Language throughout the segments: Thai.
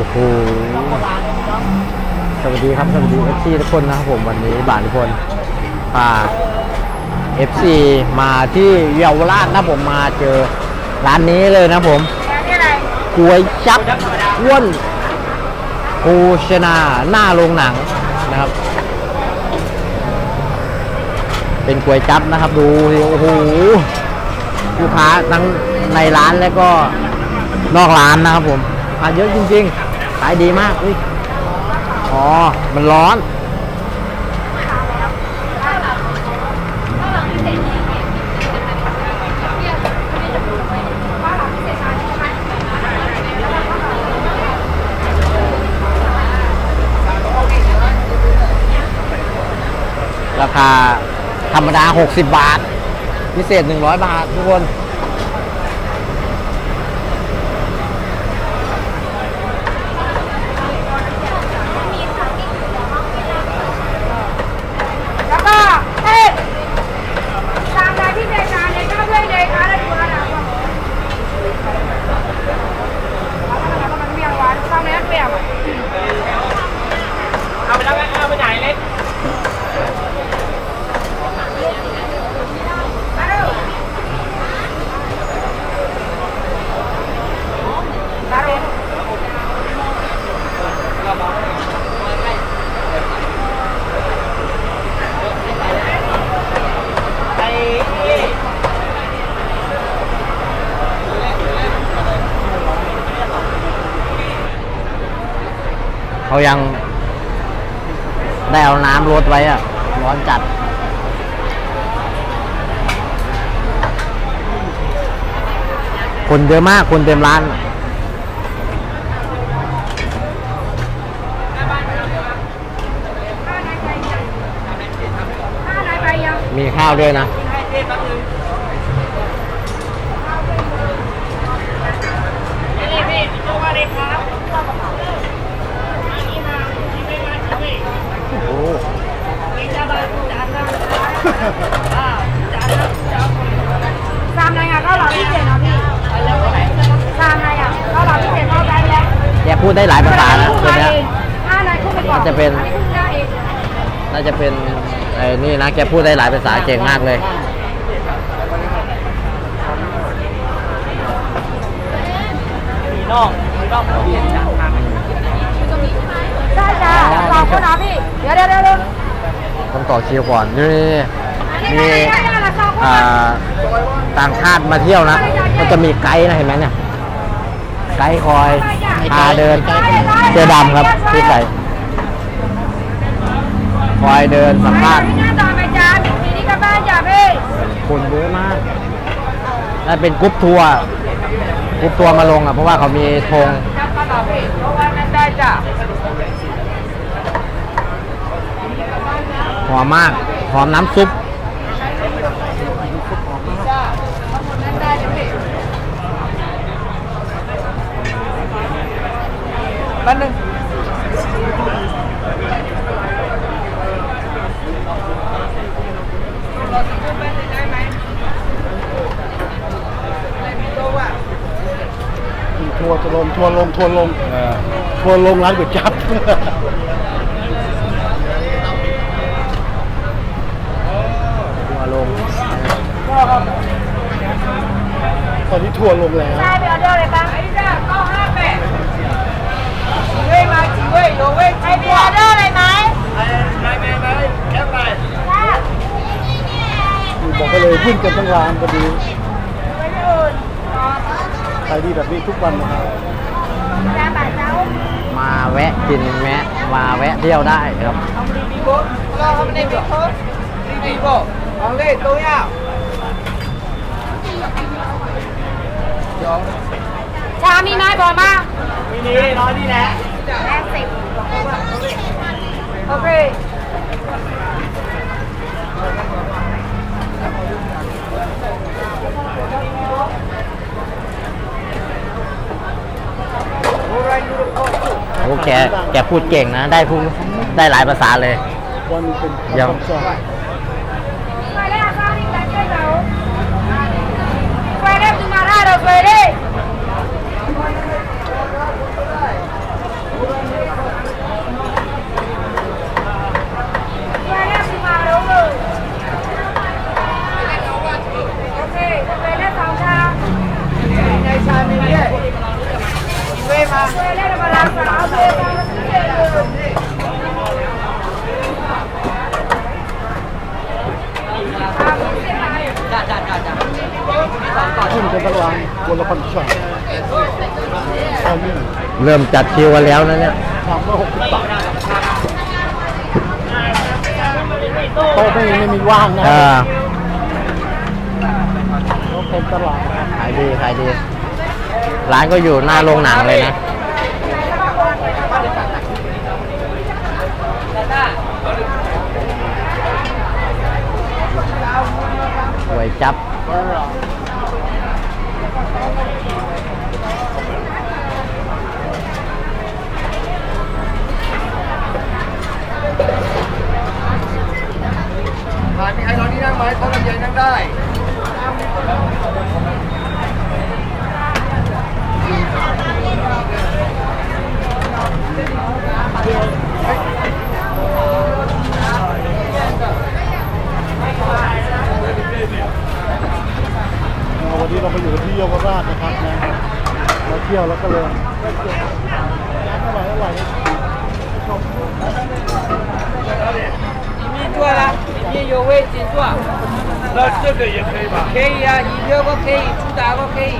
อ้โหสวัสดีครับสวัสดีเอฟซีทุกคนนะครับผมวันนี้บานทุกคนพาเอฟซีมาที่เยาวราชนะผมมาเจอร้านนี้เลยนะผมก๋วยจับอ้วนโภชนาหน้าโรงหนังนะครับ เป็นก๋วยจับนะครับดูโอ้โหลูกค้าทั้งในร้านแล้วก็นอกร้านนะครับผมอะเยอะจริง ๆ ขายดีมากอุ้ยอ๋อ มันร้อน ราคาธรรมดา 60 บาท พิเศษ 100 บาท ทุกคน แล้วก็เอ๊ะตามรายที่เดชาเนี่ยก็ด้วยเลยค่ะแล้วดูระดับว่ามันเมียงหวานตามนี้เปรี้ยว เอาไปแล้วกันเอาไปไหนเล็ก เขายังได้เอาน้ำรดไว้อะร้อนจัด คนเยอะมากคนเต็มร้าน มีข้าวด้วยนะ ให้เทแป๊บนึงนี่นี่พี่ตัวมาเลยครับอันนี้มาที่ไม่มาที่นี่ โอ้โห นี่จะมาจานละอ่าจานละจาน ตามรายงานก็รอพิเศษเนาะพี่ แล้วก็ไหน ตามรายอะก็รอพิเศษก็ได้แล้ว แกพู ดได้หลายภาษานะตัวเนี้ยห้าไหนคู่ไปก่อนจะเป็น อันนี้คู่ได้เองน่าจะเป็นไอ้นี่นะแกพูดได้หลายภาษาเก่งมากเลย มีนอกมีนอกเปลี่ยนจานทางได้จ้าสองคนเนาะพี่ เดี๋ยวเดี๋ยวเดี๋ยวเดี๋ยวต้องต่อคิวก่อนนี่อันมีนี้ได้ได้ได้ละสองคนอ่าเนาะต่างชาติมาเที่ยวนะ มันจะมีไกด์นะเห็นไหมเนี่ย ไกด์คอย พาเดินเสื้อดำครับที่ใส่คอยเดินสัมภาษณ์หน้าต่อไปจ้าทีนี้ก็บ้านจ้าพี่คนเยอะมากนั่นเป็นกรุ๊ปทัวร์กรุ๊ปทัวร์มาลงอะ เพราะว่าเขามีธงจับมาต่อพี่เพราะว่านั่นได้จ้าหอมมาก หอมน้ำซุป นั่นได้จ้าพี่ แป๊บนึงทัวร์จะลงทัวร์ลงทัวร์ลงทัวร์ลงร้านก๋วยจั๊บทัวร์ลงตอนนี้ทัวร์ลงแล้วได้ไปออเดอร์เลยป่ะ ไอ้จ้าเก้าห้าแปด เว้ยมาจีเว้ยโลเว้ยไปไปออเดอร์เลยไหมไปไปไปไปแค่ไปบอกไปเลยวิ่งกันทั้งร้านพอดีไปที่อื่นขายดีแบบนี้ทุกวันนะครับมาแวะกินแวะมาแวะเที่ยวได้ครับ đi bố lo hôm nay việc hết đi đi bố ông lên tôi nhau ชามีไหมบอมา đi đi nói đi nè แรกสิบโอเคโอ้แกแกพูดเก่งนะ ได้พูดได้หลายภาษาเลย วันนี้เป็น เดี๋ยว คำสั่ง ไปแล้วข้าวนี่กันเจ้าเขาไปแล้วถึงมาได้เราไปดิ กันตั้งร้านคนละพันชาเอานี่เริ่มจัดคิวกันแล้วนะเนี่ยชามละหกสิบบาทโต๊ะไม่ไม่มีว่างนะเออโต๊ะเต็มตลาดนะครับขายดีขายดี ร้านก็อยู่หน้าโรงหนังเลยนะสวยจับร้านมีใครนอนที่นั่งไหมโต๊ะเย็นนั่งได้ วันนี้เราไปอยู่ที่เยาวราชนะครับนะมาเที่ยวแล้วก็เลยร้านอร่อยอร่อย 里面坐了，里面有位置坐。那这个也可以吧？可以啊，饮料个可以，主打个可以。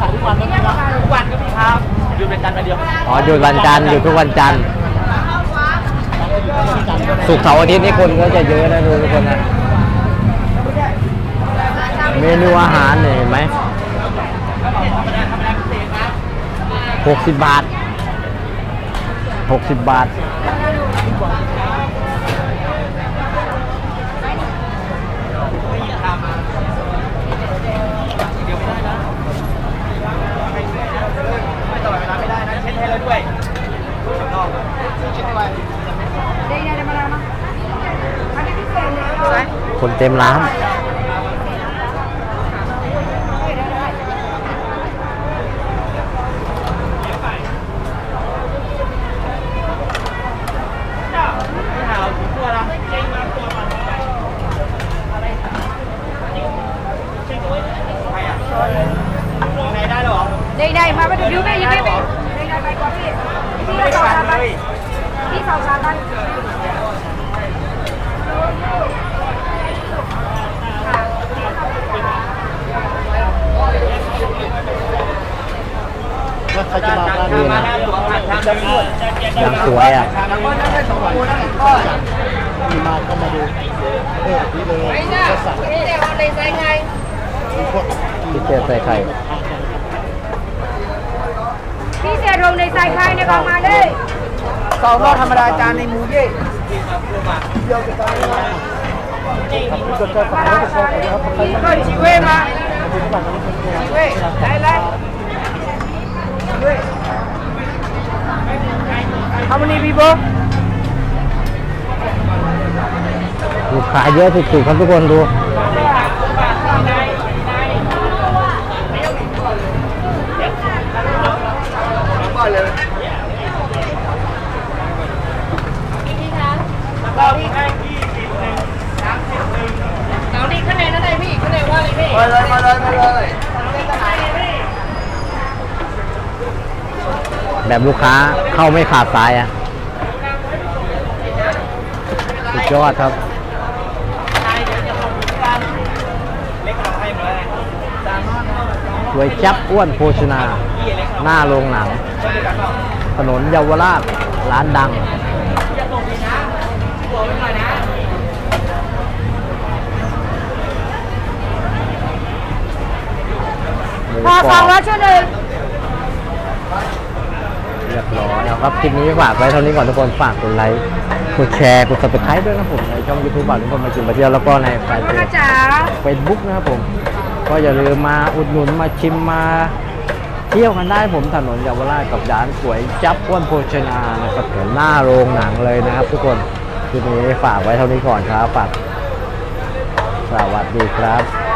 ขายทุกวันนะพี่นะ ทุกวันก็มีครับหยุดเป็นจันทร์วันเดียว อ๋อหยุดวันจันทร์หยุดทุกวันจันทร์ สุกร์เสาร์อาทิตย์นี่คนก็จะเยอะนะดูทุกคนนะเมนูอาหารเนี่ยเห็นไหมหกสิบบาทหกสิบบาท ไม่ตลอดเวลาไม่ได้นะเช็ดให้เราด้วย ได้ได้มาแล้วมั้งอันนี้พิเศษเลย คนเต็มร้านได้ได้มาไปดูดูได้ยังไม่ไปได้ได้ไปก่อนพี่พี่เราสองชาไปพี่สองชาไป นแล้วใครจะมาร้านนี่นี้นะนะยังสวยอะมีมาก็มาดูเออนี่เลยก็สั่งพี่เดี๋ยวเอาใส่ไงมีพวกพิเศษใส่ไข่ พี่เสียลงในใส่ไข่ในบางมาเลยเกาก็ธรรมดาจานในหมูเย่สนใจสั่งแล้วกันนะครับใครนี่ก็ชิเวมาสั่งกันเป็นไงชิเว่ ได้เลยชิเว่ How many people ลูกค้าเยอะสุดๆครับทุกคนดู เราที่ให้ยี่สิบหนึ่งสามสิบหนึ่งเรานี่คะแนนอะไรพี่คะแนนว่าอะไรพี่ มาเลยมาเลยมาเลย แบบลูกค้าเข้าไม่ขาดสายอะสุดยอดครับสวยจับอ้วนโภชนา หน้าโรงหนัง ถนนเยาวราชร้านดังพอกรสอองบร้อยชั่วหนึ่ง รียบร้อยแล้วครับคลิปนี้ฝากไว้เท่านี้ก่อนทุกคนฝากกดไลค์กดแชร์กด subscribe ด้วยนะครับผมในช่อง YouTube ฝากทุกคนมากินมาเที่ยวแล้วก็ในแฟนเพนะจจ๊ะเฟซบุ๊กนะครับผม ก็อย่าลืมมาอุดหนุนมาชิมมาเที่ยวกันได้ผมถนนเยาวราชกับร้านสวยจับอ้วนโภชนานะครับผมหน้าโรงหนังเลยนะครับ ทุกคนคลิปนี้ฝากไว้เท่านี้ก่อนครับฝากสวัสดีครับ